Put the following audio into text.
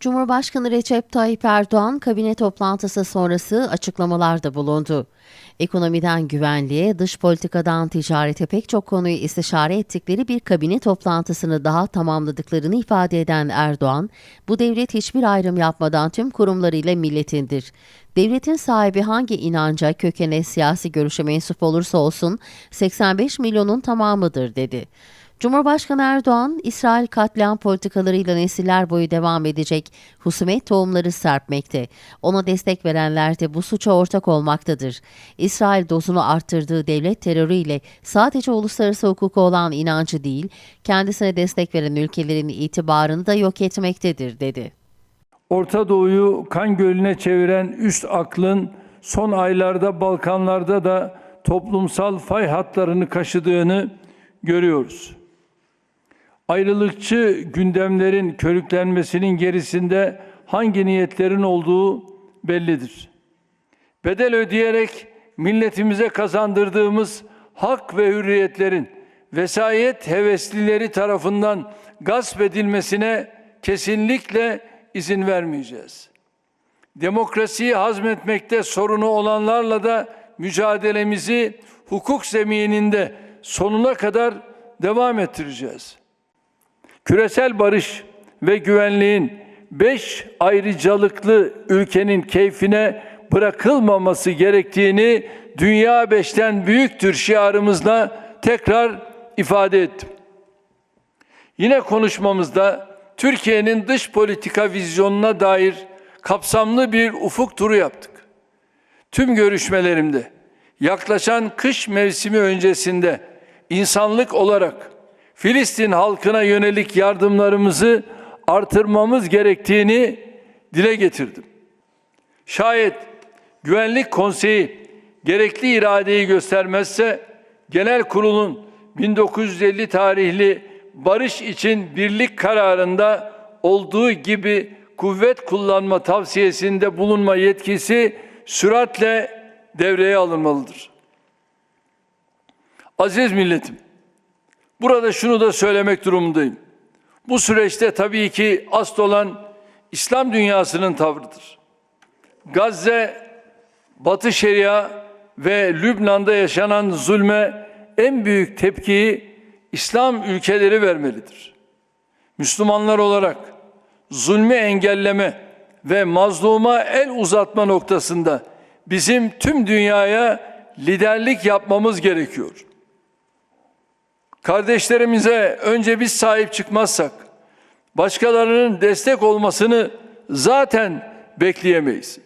Cumhurbaşkanı Recep Tayyip Erdoğan kabine toplantısı sonrası açıklamalarda bulundu. Ekonomiden güvenliğe, dış politikadan ticarete pek çok konuyu istişare ettikleri bir kabine toplantısını daha tamamladıklarını ifade eden Erdoğan, bu devlet hiçbir ayrım yapmadan tüm kurumlarıyla milletindir. Devletin sahibi hangi inanca, kökene, siyasi görüşe mensup olursa olsun 85 milyonun tamamıdır dedi. Cumhurbaşkanı Erdoğan, İsrail katliam politikalarıyla nesiller boyu devam edecek husumet tohumları serpmekte. Ona destek verenler de bu suça ortak olmaktadır. İsrail dozunu arttırdığı devlet terörüyle sadece uluslararası hukuka olan inancı değil, kendisine destek veren ülkelerin itibarını da yok etmektedir, dedi. Orta Doğu'yu kan gölüne çeviren üst aklın son aylarda Balkanlarda da toplumsal fay hatlarını kaşıdığını görüyoruz. Ayrılıkçı gündemlerin körüklenmesinin gerisinde hangi niyetlerin olduğu bellidir. Bedel ödeyerek milletimize kazandırdığımız hak ve hürriyetlerin vesayet heveslileri tarafından gasp edilmesine kesinlikle izin vermeyeceğiz. Demokrasiyi hazmetmekte sorunu olanlarla da mücadelemizi hukuk zemininde sonuna kadar devam ettireceğiz. Küresel barış ve güvenliğin beş ayrıcalıklı ülkenin keyfine bırakılmaması gerektiğini dünya beşten büyüktür şiarımızla tekrar ifade ettim. Yine konuşmamızda Türkiye'nin dış politika vizyonuna dair kapsamlı bir ufuk turu yaptık. Tüm görüşmelerimde yaklaşan kış mevsimi öncesinde insanlık olarak Filistin halkına yönelik yardımlarımızı artırmamız gerektiğini dile getirdim. Şayet Güvenlik Konseyi gerekli iradeyi göstermezse Genel Kurul'un 1950 tarihli barış için birlik kararında olduğu gibi kuvvet kullanma tavsiyesinde bulunma yetkisi süratle devreye alınmalıdır. Aziz milletim, burada şunu da söylemek durumundayım. Bu süreçte tabii ki asıl olan İslam dünyasının tavrıdır. Gazze, Batı Şeria ve Lübnan'da yaşanan zulme en büyük tepkiyi İslam ülkeleri vermelidir. Müslümanlar olarak zulmü engelleme ve mazluma el uzatma noktasında bizim tüm dünyaya liderlik yapmamız gerekiyor. Kardeşlerimize önce biz sahip çıkmazsak başkalarının destek olmasını zaten bekleyemeyiz.